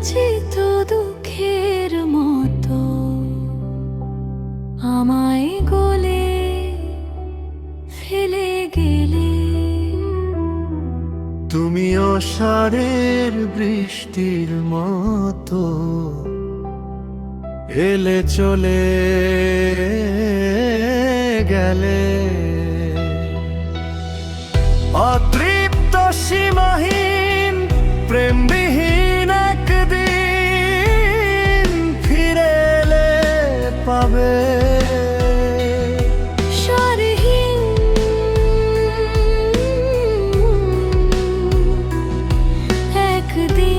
বিরাজিত দুঃখের মতো। আমায় গলে ফেলে গেলে। তুমি অসারের বৃষ্টির মতো এলে চলে গেলে। як ти.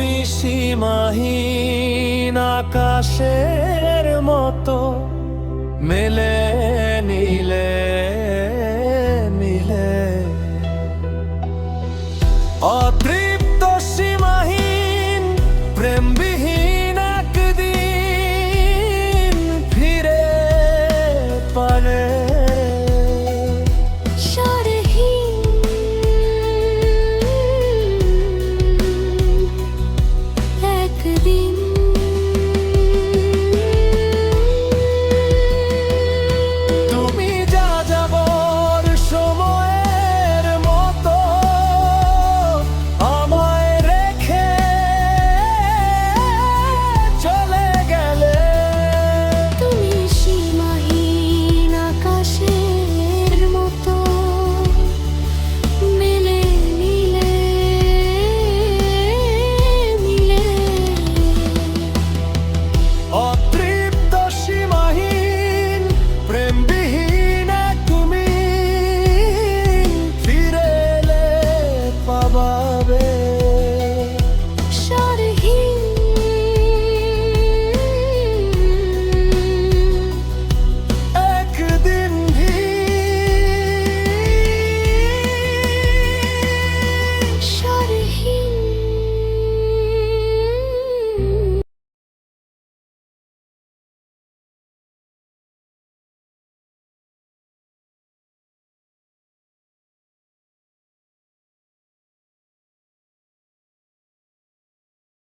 তুমি সীমাহীন আকাশের মতো। মেলে নিলে মিলে। অতৃপ্ত সীমাহীন প্রেমবিহীন